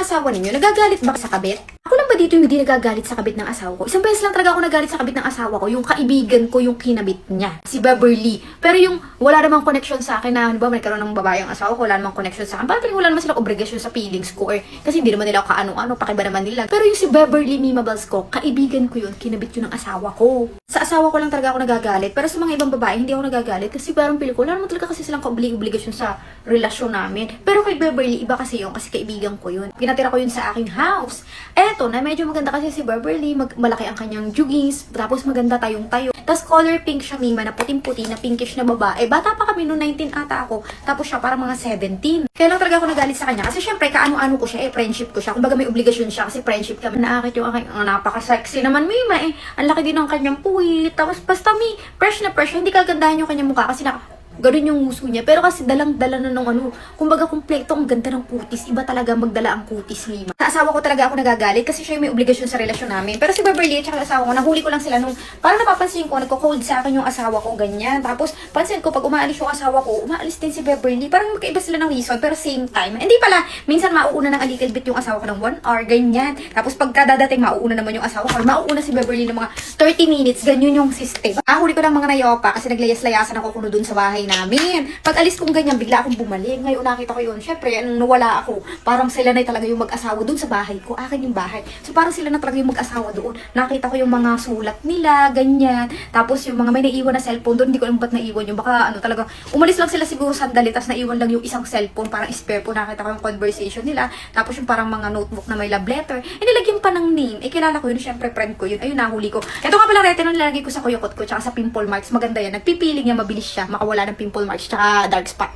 asawa ninyo, nagagalit ba sa kabit? Ba dito yung hindi nagagalit sa kabit ng asawa ko? Isang beses lang talaga ako nagalit sa kabit ng asawa ko, yung kaibigan ko yung kinabit niya, si Beverly. Pero yung wala namang connection sa akin na, ano ba, may karoon ng babae ang asawa ko, wala namang connection sa akin. Parang wala naman silang obligasyon sa feelings ko or kasi hindi naman nila ako kaano-ano, pakiba naman nila. Pero yung si Beverly Mimabels ko, kaibigan ko yun, kinabit yun ng asawa ko. Sa asawa ko lang talaga ako nagagalit, pero sa mga ibang babae, hindi ako nagagalit kasi parang feeling ko, wala naman talaga kasi silang kaoblig-obligasyon sa relasyon namin. Pero kay Beverly, iba kasi yun, kasi kaibigan ko yun. Pinatira ko yun sa aking house. Eto na, medyo maganda kasi si Beverly, mag malaki ang kanyang jugis, tapos maganda tayong tayo. Tapos color pink siya, Mima, na puting-puti, na pinkish na babae. Bata pa kami noong 19 ata ako, tapos siya parang mga 17. Kaya lang talaga ako nagalit sa kanya, kasi syempre, kaano-ano ko siya, eh, friendship ko siya. Kumbaga may obligasyon siya, kasi friendship kami. Naakit yung aking, ang napaka-sexy naman, Mima, eh. Ang laki din ng kanyang puwit. Tapos basta mi, fresh na fresh, hindi kagandahan yung kanyang mukha, kasi na, Ganun yung nguso niya. Pero kasi dalang-dala na nung ano, kumbaga kumpleto, ang ganda ng kutis. Iba talaga magdala ang kutis, Lima. Sa asawa ko talaga ako nagagalit kasi siya yung may obligasyon sa relasyon namin. Pero si Beverly at asawa ko, nahuli ko lang sila nung, parang napapansin ko, nagko-cold sa akin yung asawa ko, ganyan. Tapos, pansin ko, pag umaalis yung asawa ko, umaalis din si Beverly. Parang magkaiba sila ng reason, pero same time. Hindi pala, minsan mauuna ng a little bit yung asawa ko ng 1 hour, ganyan. Tapos pagka dadating, mauuna naman yung asawa ko. Mauuna si Beverly ng mga 30 minutes, ganyan yung system. Ah, huli ko ng mga nayopa kasi naglayas-layasan ako kuno dun sa bahay namin. Pag alis kong ganyan, bigla akong bumalik. Ngayon nakita ko yun. Syempre, anong nawala ako. Parang sila na talaga yung mag-asawa dun sa bahay ko. Akin yung bahay. So parang sila na talaga yung mag-asawa doon. Nakita ko yung mga sulat nila, ganyan. Tapos yung mga may naiwan na cellphone doon, hindi ko alam ba't naiwan yung baka ano talaga. Umalis lang sila siguro sandali, tapos naiwan lang yung isang cellphone, parang spare po. Nakita ko yung conversation nila. Tapos yung parang mga notebook na may love letter. Eh, nilagyan pa ng name. Eh, kilala ko yun. Syempre, friend ko yun. Ayun, nahuli ko. Ito nga pala, rete, nung nilalagay ko sa kuyukot ko, tsaka sa pimple marks. Maganda yan. Nagpipiling niya, mabilis siya. Makawala ng pimple marks, tsaka dark spot.